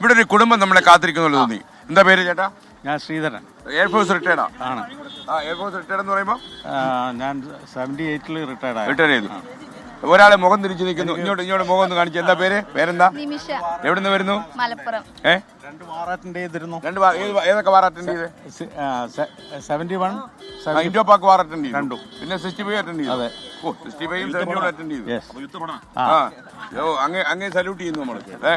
ഇവിടെ ഒരു കുടുംബം നമ്മളെ കാത്തിരിക്കുന്നുള്ളൂ തോന്നി. എന്താ പേര് ചേട്ടാ? ഞാൻ ശ്രീധരൻ. എയർഫോഴ്സ് റിട്ടയർഡാ ആണ്. ആ എയർഫോഴ്സ് റിട്ടയർഡ് എന്ന് പറയുമ്പോൾ ഞാൻ സെവന്റി എയ്റ്റിൽ റിട്ടയർഡ് ആയി. റിട്ടയർ ചെയ്തു ഒരാളെ മുഖം തിരിച്ചു നിൽക്കുന്നു. ഇങ്ങോട്ട് ഇങ്ങോട്ട് മുഖം ഒന്ന് കാണിച്ചു. എന്താ പേര്? പേരെന്താ? നിമിഷ. എവിടുന്ന് വരുന്നു? മലപ്പുറം. ഏ? രണ്ട് വാർ അറ്റൻഡ് ചെയ്തിരുന്നു. രണ്ട് വാ- ഏത് വാ- ഏതൊക്കെ വാർ ചെയ്ത്? സെവന്റി വൺ ഇൻഡോ പാക്ക് ചെയ്തു. പിന്നെ സിക്സ്റ്റി ഫൈവ് അറ്റൻഡ് ചെയ്തു. അതെ. ഓ സിക്സ്റ്റി ഫൈവും സെവന്റി വൺ അറ്റൻഡ് ചെയ്തു. യെസ് ആ ഓ അങ്ങേ അങ്ങേ സല്യൂട്ട് ചെയ്യുന്നു ഏ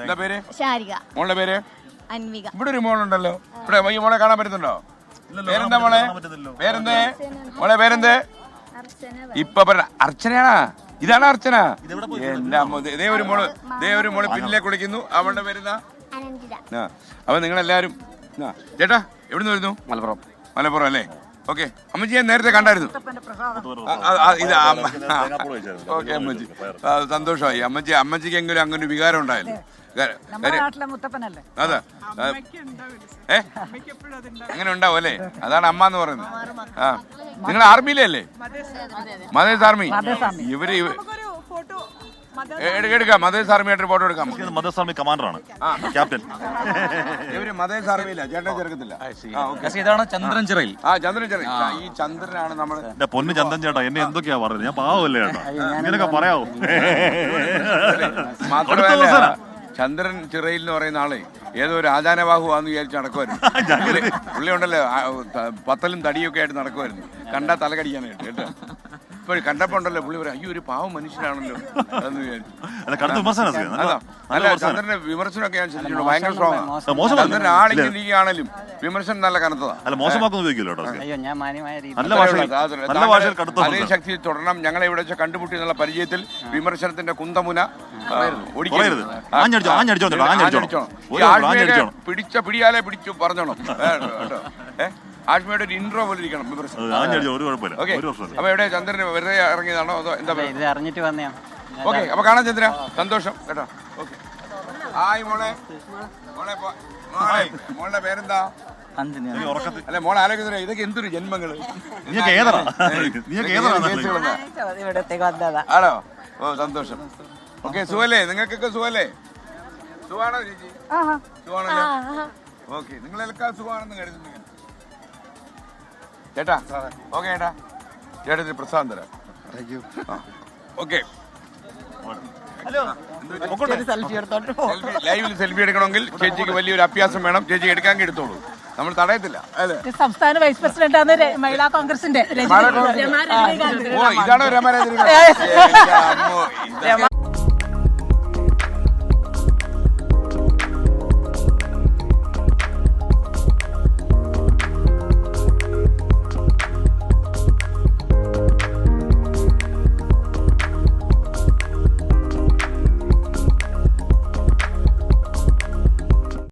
എന്താ പേര്? ശാരിക. മോളുടെ പേര്? അൻവിക. ഇവിടെ ഒരു മോളുണ്ടല്ലോ. ഇവിടെ ഈ മോളെ കാണാൻ പറ്റുന്നുണ്ടോ? പേരെന്താ മോളെ? പേരെന്തേ? മോളെ പേരെന്തേ? ഇപ്പൊ പറഞ്ഞ അർച്ചനയാണാ? ഇതാണ് അർച്ചന. ദേ- ഒരു മോൾ ദേ ഒരു മോൾ പിന്നിലേക്ക് കുളിക്കുന്നു. അവളുടെ വരുന്ന ആ അപ്പൊ നിങ്ങളെല്ലാരും ചേട്ടാ എവിടുന്ന് വരുന്നു? മലപ്പുറം. മലപ്പുറം അല്ലേ? ഓക്കെ അമ്മജി ഞാൻ നേരത്തെ കണ്ടായിരുന്നു. ഇത് അമ്മ ഓക്കെ അമ്മച്ചി. ആ, സന്തോഷമായി. അമ്മജി അമ്മച്ചിക്ക് എങ്കിലും അങ്ങനെ ഒരു വികാരം ഉണ്ടായാലും അതെ ഏ അങ്ങനെ ഉണ്ടാവും അല്ലേ? അതാണ് അമ്മ എന്ന് പറയുന്നത്. ആ. നിങ്ങൾ ആർമിയിലല്ലേ? അല്ലേ മദേഴ്സ് ആർമി? ഇവർ എടുക്ക- മദേഴ്സ് ആർമിയായിട്ട് ഫോട്ടോ എടുക്കാം. മദർസ്വാമി കമാൻഡറാണ്. ക്യാപ്റ്റൻ. ഇവർ മദേഴ്സ് ആർമിയില്ല ചേട്ടൻ ചെറുക്കത്തില്ല. ഓക്കേ. ഇതാണ് ചന്ദ്രൻ ചിറയിൽ. ആ ചന്ദ്രൻ ചിറയിൽ. ഈ ചന്ദ്രനാണ് നമ്മൾ എന്റെ പൊന്ന് ചന്ദ്രൻ ചേട്ടാ എന്നെ എന്തൊക്കെയാ പറയുന്നത് ഞാൻ പാവമല്ലേ ചേട്ടാ? ഇങ്ങനൊക്കെ പറയാവോ? മാത്രമല്ല ചന്ദ്രൻ ചിറയിൽ എന്ന് പറയുന്ന ആളെ ഏതോ ഒരു ആചാരബാഹുവാന്ന് വിചാരിച്ച് നടക്കുമായിരുന്നു പുള്ളി ഉണ്ടല്ലോ പത്തലും തടിയൊക്കെ ആയിട്ട് നടക്കുമായിരുന്നു കണ്ടാ തലകടിക്കാനായിട്ട് കേട്ടോ. ഇപ്പോൾ കണ്ടപ്പോ ഉണ്ടല്ലോ പുള്ളി പറയാം അയ്യോ ഒരു പാവം മനുഷ്യനാണല്ലോ. എന്ന് വിചാരിച്ചു. അല്ല കടുത്ത വിമർശനം നല്ല അതാ. നല്ല അല്ല വിമർശനം. ചന്ദ്രന്റെ വിമർശനമൊക്കെ ഞാൻ ശ്രദ്ധിച്ചിട്ടുണ്ട് ഭയങ്കര സ്ട്രോങ്. ചന്ദ്രൻ ആളിങ്ങനെയാണെങ്കിലും വിമർശനം നല്ല കനത്തതാ. അല്ല മോശമാക്കൊന്നും ഉപയോഗിക്കില്ല കേട്ടോ അയ്യോ ഞാൻ മാന്യമായ രീതി നല്ല ഭാഷയിൽ നല്ല ഭാഷയിൽ കടുത്ത അതേ വിമർശനം. ശക്തി തുടരണം. ഞങ്ങളെ ഇവിടെ വെച്ച് കണ്ടുമുട്ടി എന്നുള്ള പരിചയത്തിൽ വിമർശനത്തിന്റെ കുന്തമുന ആ, ഒടിക്കരുത്. പറയരുത്. ആഞ്ഞടിച്ചോ, ആഞ്ഞടിച്ചോ ചേട്ടാ, ആഞ്ഞടിച്ചോ. ആഞ്ഞടിച്ചോണം. ഈ ഒരു. പിടിച്ച പിടിയാലേ പിടിച്ചു പറഞ്ഞോണം. ഏ, കേട്ടോ. ഏ? ആഷ്മയുടെ ഒരു ഇൻട്രോ പോലെ ഇരിക്കണം ഒരു കുഴപ്പമില്ല. അപ്പൊ എവിടെ ചന്ദ്രന് വെറുതെ ഇറങ്ങിയതാണോ അതോ എന്താ ഇത് അറിഞ്ഞിട്ട് വന്നയാ. ഓക്കെ അപ്പൊ കാണാം ചന്ദ്ര. സന്തോഷം കേട്ടോ. ഓക്കെ ഹായ് മോളെ. മോളെ മോളുടെ പേരെന്താ? അല്ലെ മോളെ ആലോചിക്കുന്ന ഇതൊക്കെ എന്തൊരു ജന്മങ്ങൾ? ആണോ? ഓ സന്തോഷം. ഓക്കെ സുഖല്ലേ? നിങ്ങൾക്കൊക്കെ സുഖല്ലേ? സുഖാണോ ചേച്ചി? സുഖാണല്ലോ ഓക്കെ നിങ്ങളെല്ലാം സുഖമാണെന്ന് കരുതുന്നു. ചേട്ടാ? ഓക്കെ ചേട്ടാ. ചേട്ടന് പ്രസാദം തരാം. ഓക്കെ. സെൽഫി എടുത്തോണ്ട് ലൈവിൽ സെൽഫി എടുക്കണമെങ്കിൽ ചേച്ചിക്ക് വലിയൊരു അഭ്യാസം വേണം. ചേച്ചി എടുക്കാൻ എടുത്തോളൂ. നമ്മൾ തടയത്തില്ല സംസ്ഥാന വൈസ് പ്രസിഡന്റ് ആണ് മഹിളാ കോൺഗ്രസിന്റെ ഇതാണോ രമ